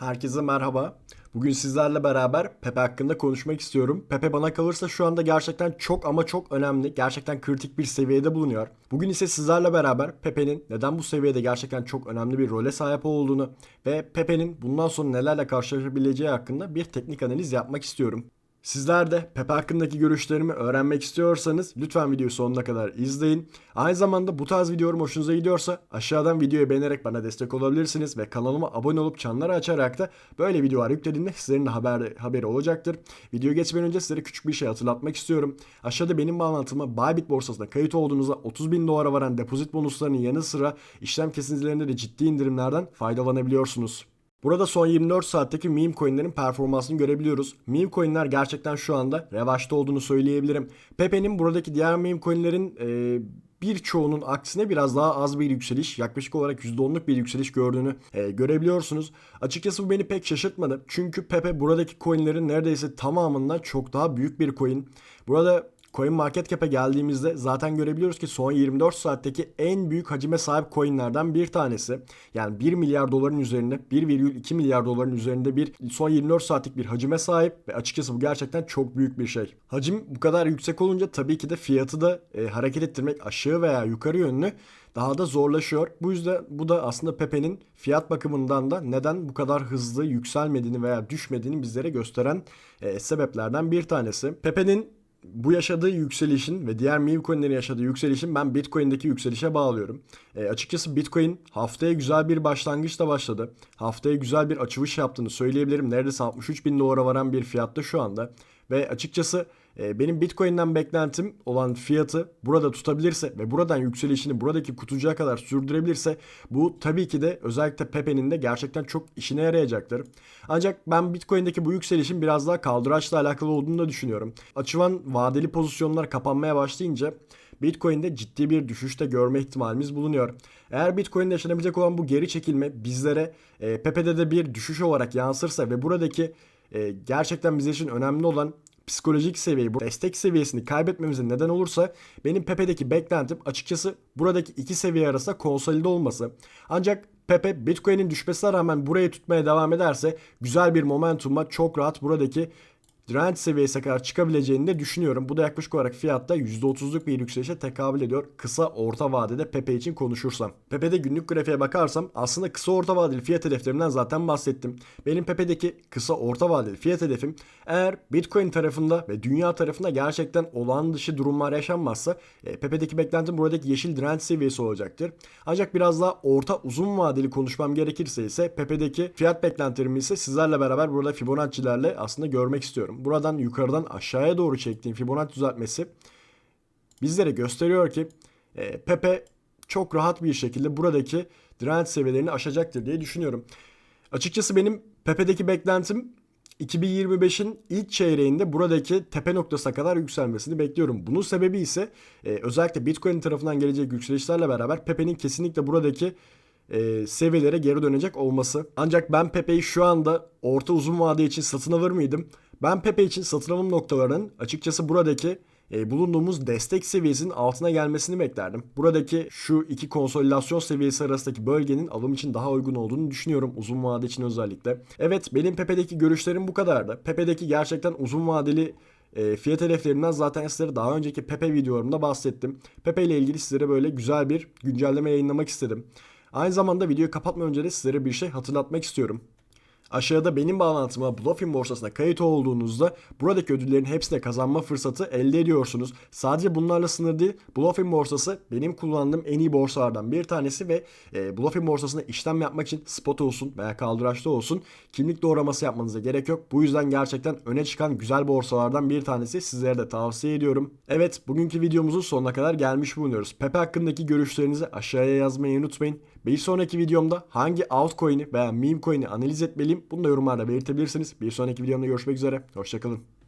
Herkese merhaba. Bugün sizlerle beraber Pepe hakkında konuşmak istiyorum. Pepe bana kalırsa şu anda gerçekten çok ama çok önemli, gerçekten kritik bir seviyede bulunuyor. Bugün ise sizlerle beraber Pepe'nin neden bu seviyede gerçekten çok önemli bir role sahip olduğunu ve Pepe'nin bundan sonra nelerle karşılaşabileceği hakkında bir teknik analiz yapmak istiyorum. Sizler de Pepe hakkındaki görüşlerimi öğrenmek istiyorsanız lütfen videoyu sonuna kadar izleyin. Aynı zamanda bu tarz videolarım hoşunuza gidiyorsa aşağıdan videoyu beğenerek bana destek olabilirsiniz ve kanalıma abone olup çanları açarak da böyle videolar yüklediğimde sizlerin de haber, haberi olacaktır. Video geçmeden önce sizlere küçük bir şey hatırlatmak istiyorum. Aşağıda benim bağlantıma Bybit borsasına kayıt olduğunuzda 30 bin dolara varan depozit bonuslarının yanı sıra işlem kesintilerinde de ciddi indirimlerden faydalanabiliyorsunuz. Burada son 24 saatteki meme coinlerin performansını görebiliyoruz. Meme coinler gerçekten şu anda revaçta olduğunu söyleyebilirim. Pepe'nin buradaki diğer meme coinlerin e, birçoğunun aksine biraz daha az bir yükseliş, yaklaşık olarak %10'luk bir yükseliş gördüğünü e, görebiliyorsunuz. Açıkçası bu beni pek şaşırtmadı. Çünkü Pepe buradaki coinlerin neredeyse tamamından çok daha büyük bir coin. Burada Coin Market Cap'e geldiğimizde zaten görebiliyoruz ki son 24 saatteki en büyük hacime sahip coinlerden bir tanesi. Yani 1 milyar doların üzerinde 1,2 milyar doların üzerinde bir son 24 saatlik bir hacime sahip ve açıkçası bu gerçekten çok büyük bir şey. Hacim bu kadar yüksek olunca tabii ki de fiyatı da e, hareket ettirmek aşağı veya yukarı yönlü daha da zorlaşıyor. Bu yüzden bu da aslında Pepe'nin fiyat bakımından da neden bu kadar hızlı yükselmediğini veya düşmediğini bizlere gösteren e, sebeplerden bir tanesi. Pepe'nin bu yaşadığı yükselişin ve diğer meme coinlerin yaşadığı yükselişin ben Bitcoin'deki yükselişe bağlıyorum. E, açıkçası Bitcoin haftaya güzel bir başlangıçla başladı. Haftaya güzel bir açılış yaptığını söyleyebilirim. Neredeyse 63 bin dolara varan bir fiyatta şu anda. Ve açıkçası benim Bitcoin'den beklentim olan fiyatı burada tutabilirse ve buradan yükselişini buradaki kutucuğa kadar sürdürebilirse bu tabii ki de özellikle Pepe'nin de gerçekten çok işine yarayacaktır. Ancak ben Bitcoin'deki bu yükselişin biraz daha kaldıraçla alakalı olduğunu da düşünüyorum. Açılan vadeli pozisyonlar kapanmaya başlayınca Bitcoin'de ciddi bir düşüşte görme ihtimalimiz bulunuyor. Eğer Bitcoin'de yaşanabilecek olan bu geri çekilme bizlere e, Pepe'de de bir düşüş olarak yansırsa ve buradaki e, gerçekten bizim için önemli olan psikolojik seviyeyi, bu destek seviyesini kaybetmemize neden olursa benim Pepe'deki beklentim açıkçası buradaki iki seviye arasında konsolide olması. Ancak Pepe Bitcoin'in düşmesine rağmen burayı tutmaya devam ederse güzel bir momentumla çok rahat buradaki direnç seviyesine kadar çıkabileceğini de düşünüyorum. Bu da yaklaşık olarak fiyatta %30'luk bir yükselişe tekabül ediyor. Kısa orta vadede Pepe için konuşursam. Pepe'de günlük grafiğe bakarsam aslında kısa orta vadeli fiyat hedeflerimden zaten bahsettim. Benim Pepe'deki kısa orta vadeli fiyat hedefim eğer Bitcoin tarafında ve dünya tarafında gerçekten olağan dışı durumlar yaşanmazsa e, Pepe'deki beklentim buradaki yeşil direnç seviyesi olacaktır. Ancak biraz daha orta uzun vadeli konuşmam gerekirse ise Pepe'deki fiyat beklentilerimi ise sizlerle beraber burada Fibonacci'lerle aslında görmek istiyorum buradan yukarıdan aşağıya doğru çektiğim Fibonacci düzeltmesi bizlere gösteriyor ki e, Pepe çok rahat bir şekilde buradaki direnç seviyelerini aşacaktır diye düşünüyorum. Açıkçası benim Pepe'deki beklentim 2025'in ilk çeyreğinde buradaki tepe noktasına kadar yükselmesini bekliyorum. Bunun sebebi ise e, özellikle Bitcoin tarafından gelecek yükselişlerle beraber Pepe'nin kesinlikle buradaki e, seviyelere geri dönecek olması. Ancak ben Pepe'yi şu anda orta uzun vade için satın alır mıydım? Ben Pepe için satın alım noktalarının açıkçası buradaki e, bulunduğumuz destek seviyesinin altına gelmesini beklerdim. Buradaki şu iki konsolidasyon seviyesi arasındaki bölgenin alım için daha uygun olduğunu düşünüyorum uzun vade için özellikle. Evet benim Pepe'deki görüşlerim bu kadardı. Pepe'deki gerçekten uzun vadeli e, fiyat hedeflerinden zaten sizlere daha önceki Pepe videolarımda bahsettim. Pepe ile ilgili sizlere böyle güzel bir güncelleme yayınlamak istedim. Aynı zamanda videoyu kapatmadan önce de sizlere bir şey hatırlatmak istiyorum. Aşağıda benim bağlantıma Bluffin borsasına kayıt olduğunuzda buradaki ödüllerin hepsine kazanma fırsatı elde ediyorsunuz. Sadece bunlarla sınır değil. Bluffin borsası benim kullandığım en iyi borsalardan bir tanesi ve e, Bluffin borsasında işlem yapmak için spot olsun veya kaldıraçta olsun kimlik doğraması yapmanıza gerek yok. Bu yüzden gerçekten öne çıkan güzel borsalardan bir tanesi sizlere de tavsiye ediyorum. Evet bugünkü videomuzun sonuna kadar gelmiş bulunuyoruz. Pepe hakkındaki görüşlerinizi aşağıya yazmayı unutmayın. Bir sonraki videomda hangi altcoin'i veya meme coin'i analiz etmeliyim bunu da yorumlarda belirtebilirsiniz. Bir sonraki videomda görüşmek üzere. Hoşçakalın.